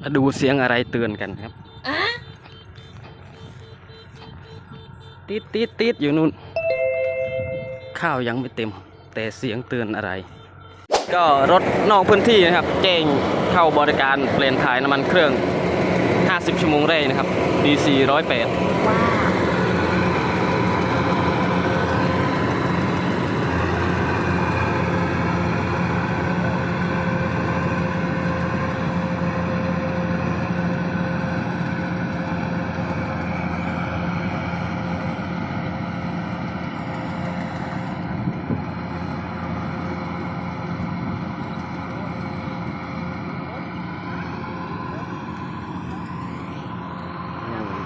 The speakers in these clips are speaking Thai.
มาดูเสียงอะไรเตือนกันครับติดติดติดอยู่นู่น ข้าวยังไม่เต็ม แต่เสียงเตือนอะไร ก็รถนอกพื้นที่นะครับแจ้งเข้าบริการเปลี่ยนถ่ายน้ำมันเครื่อง 50 ชั่วโมงแรกนะครับ DC 108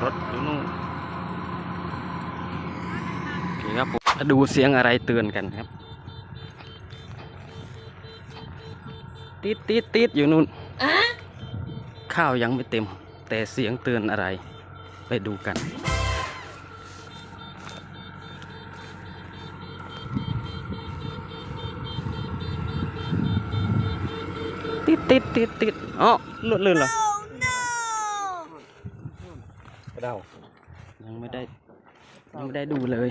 รถอยู่นู่นโอเคครับผมมาดูเสียงอะไรเตือนกันครับ ติดติดติดอยู่นู่นข้าวยังไม่เต็ม แต่เสียงเตือนอะไร ไปดูกันติดติดติดติดอ๋อหลุดเลยเหรอ เดายังไม่ได้ยังไม่ได้ดูเลย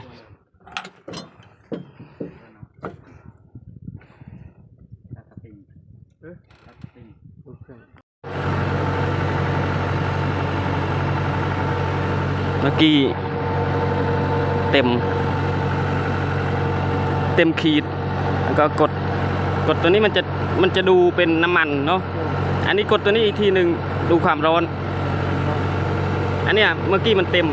เมื่อกี้เต็ม เต็มขีด แล้วก็กดกดตัวนี้มันจะมันจะดูเป็นน้ำมันเนาะ อันนี้กดตัวนี้อีกทีหนึ่งดูความร้อน อันเนี้ยเมื่อกี้มันเต็ม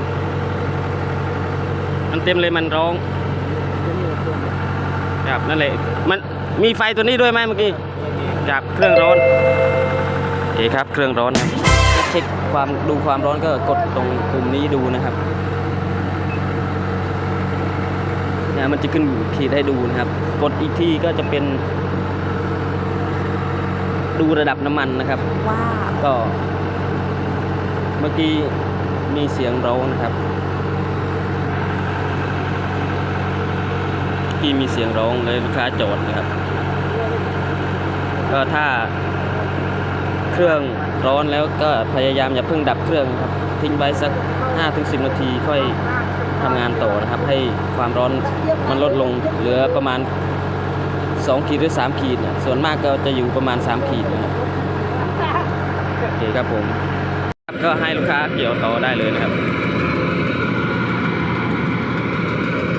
มันเต็มเลยมันร้องครับนั่นแหละมันมีไฟตัวนี้ด้วยไหมเมื่อกี้ครับเครื่องร้อนโอเคครับเครื่องร้อนครับเช็คความดูความร้อนก็กดตรงปุ่มนี้ดูนะครับเนี่ยมันจะขึ้นขีดให้ดูนะครับ กดอีกทีก็จะเป็น ดูระดับน้ำมันนะครับว้าวก็เมื่อกี้ มีเสียงร้องนะครับที่มีเสียงร้องเลยลูกค้าจอดนะครับ ก็ถ้าเครื่องร้อนแล้วก็พยายามอย่าเพิ่งดับเครื่องครับ ทิ้งไว้สัก 5-10 นาทีค่อยทำงานต่อนะครับ ให้ความร้อนมันลดลงเหลือประมาณ 2 ขีดหรือ 3 ขีดเนี่ยส่วนมากก็จะอยู่ประมาณ 3 ขีดนะโอเคครับผม ให้ลูกค้าเกี่ยวต่อได้เลยนะครับ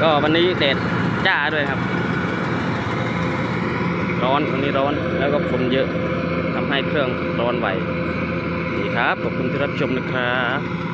ก็วันนี้แดดจ้าด้วยครับ ร้อนวันนี้ร้อนแล้วก็ฝนเยอะทำให้เครื่องร้อนไหวดีครับขอบคุณที่รับชมนะครับ